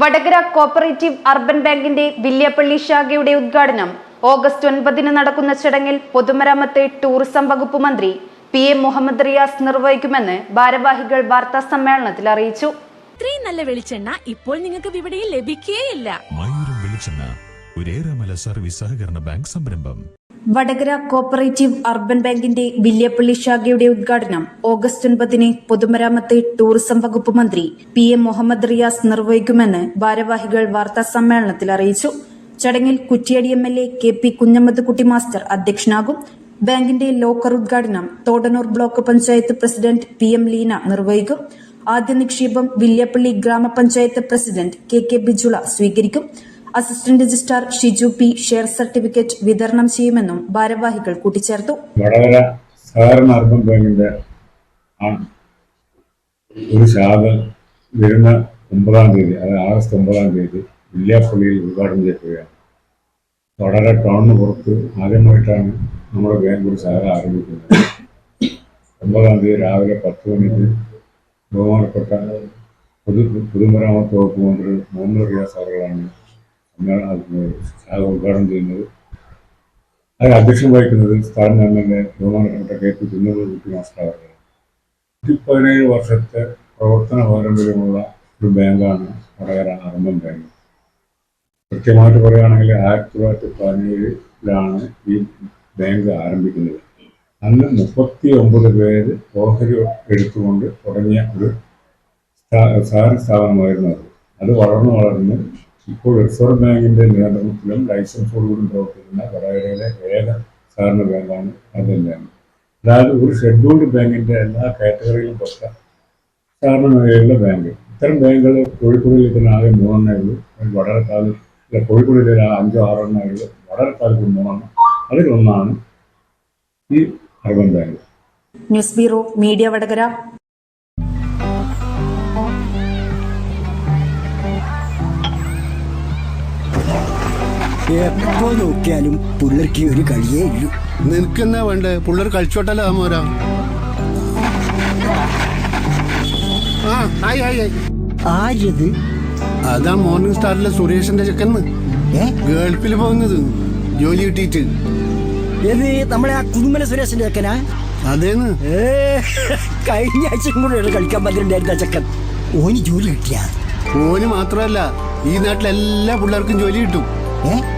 Vadakara cooperative urban ബാങ്കിന്റെ വില്യപ്പള്ളി ശാഖയുടെ ഉദ്ഘാടനം ഓഗസ്റ്റ് ഒൻപതിന് നടക്കുന്ന ചടങ്ങിൽ പൊതുമരാമത്ത് ടൂറിസം വകുപ്പ് മന്ത്രി പി എം മുഹമ്മദ് റിയാസ് നിർവഹിക്കുമെന്ന് ഭാരവാഹികൾ വാർത്താ സമ്മേളനത്തിൽ അറിയിച്ചു. ഇത്രയും നല്ല വെളിച്ചെണ്ണ ഇപ്പോൾ നിങ്ങൾക്ക് വിപണിയിൽ ലഭിക്കുകയില്ല മയൂരം വെളിച്ചെണ്ണ ഒരേറെമല സർവീസ് സഹകരണ ബാങ്ക് സംരംഭം. വടകര കോപ്പറേറ്റീവ് അർബൻ ബാങ്കിന്റെ വില്യപ്പള്ളി ശാഖയുടെ ഉദ്ഘാടനം ഓഗസ്റ്റ് ഒൻപതിന് പൊതുമരാമത്ത് ടൂറിസം വകുപ്പ് മന്ത്രി പി എം മുഹമ്മദ് റിയാസ് നിർവഹിക്കുമെന്ന് ഭാരവാഹികൾ വാർത്താ സമ്മേളനത്തിൽ അറിയിച്ചു. ചടങ്ങിൽ Kuttiadi M L A K P Kunhammad Kutty master അധ്യക്ഷനാകും. ബാങ്കിന്റെ ലോക്കർ ഉദ്ഘാടനം Thodannur block panchayat president P M Leena നിർവഹിക്കും. ആദ്യ നിക്ഷേപം വില്യപ്പള്ളി ഗ്രാമപഞ്ചായത്ത് പ്രസിഡന്റ് കെ കെ ബിജുള സ്വീകരിക്കും. Assistant registrar Shiju P share certificate വിതരണം ചെയ്യുമെന്നും ഭാരവാഹികൾ കൂട്ടിച്ചേർത്തു. ഒരു ശാഖ വരുന്ന ഒമ്പതാം തീയതി അതായത് ആഗസ്റ്റ് ഒമ്പതാം തീയതി വില്യാപ്പള്ളിയിൽ ഉദ്ഘാടനം ചെയ്യുകയാണ് വടകര ടൗണിന് പുറത്ത് ആദ്യമായിട്ടാണ് നമ്മുടെ ബാങ്ക് ഒരു ശാഖ ആരംഭിക്കുന്നത്. ഒമ്പതാം തീയതി രാവിലെ പത്ത് മണിക്ക് ബഹുമാനപ്പെട്ട പൊതു പൊതുമരാമത്ത് വകുപ്പ് മന്ത്രി മുഹമ്മദ് റിയാസ് സാറുകളാണ് സമ്മേളന ശാഖ ഉദ്ഘാടനം ചെയ്യുന്നത് അതിന് അധ്യക്ഷം വഹിക്കുന്നത് സ്ഥാനം എം എൽ എ ബഹുമാനപ്പെട്ട K P Kunhammad Kutty master നൂറ്റി പതിനേഴ് വർഷത്തെ പ്രവർത്തന പാരമ്പര്യമുള്ള ഒരു ബാങ്കാണ് വടകര അർബൻ ബാങ്ക്. കൃത്യമായിട്ട് പറയുകയാണെങ്കിൽ ആയിരത്തി തൊള്ളായിരത്തി പതിനേഴിലാണ് ഈ ബാങ്ക് ആരംഭിക്കുന്നത്. അന്ന് മുപ്പത്തി ഒമ്പത് പേര് ഓഹരി എടുത്തുകൊണ്ട് തുടങ്ങിയ ഒരു സഹകരണ സ്ഥാപനമായിരുന്നു അത്. അത് വളർന്നു വളർന്ന് ഇപ്പോൾ റിസർവ് ബാങ്കിന്റെ നിയന്ത്രണത്തിലും ലൈസൻസോടുകൂടി പ്രവർത്തിക്കുന്ന വടകരയിലെ ഏക സഹകരണ ബാങ്കാണ് അത് തന്നെയാണ് അതായത് ഒരു ഷെഡ്യൂൾഡ് ബാങ്കിന്റെ എല്ലാ കാറ്റഗറിയിലും പെട്ട സഹകരണ മേഖലയിലുള്ള ബാങ്ക് ഇത്തരം ബാങ്കുകൾ കോഴിക്കോടിൽ ഇതിന് ആകെ മൂന്നെണ്ണേ ഉള്ളൂ. വളരെ താലൂക്ക് ഇല്ല, കോഴിക്കോട് ജില്ലയിൽ അഞ്ചോ ആറോ എണ്ണേ ഉള്ളൂ. വളരെ താലൂക്ക് മൂന്നെണ്ണം. അതിലൊന്നാണ് ഈ urban bank. News bureau media Vadakara. എപ്പോ നോക്കിയാലും പുള്ളർക്ക് ഒരു കളിയേ ഇല്ലു. നിനക്കെന്നാ വേണ്ടേ? പുള്ളർ കളിച്ചോട്ടല്ലോ മോരാ? ആ ആയി ആയി ആയി. ആരത് അതാ മോർണിംഗ് സ്റ്റാറിലെ സുരേഷിന്റെ ചെക്കന്ന് ഗേൾഫിൽ പോകുന്നത്. ജോലി കിട്ടിയിട്ട്. ഏത് നമ്മളെ ആ കുന്നുമല സുരേഷിന്റെ ചെക്കനാ? അതേന്ന്. കഴിഞ്ഞ ആഴ്ചയും കൂടെ കളിക്കാൻ പന്ത്രണ്ടായിരുന്ന ചെക്കൻ. ഓന് ജോലി കിട്ടിയ? ഓന് മാത്രമല്ല ഈ നാട്ടിലെല്ലാ പിള്ളേർക്കും ജോലി കിട്ടും. ഏ?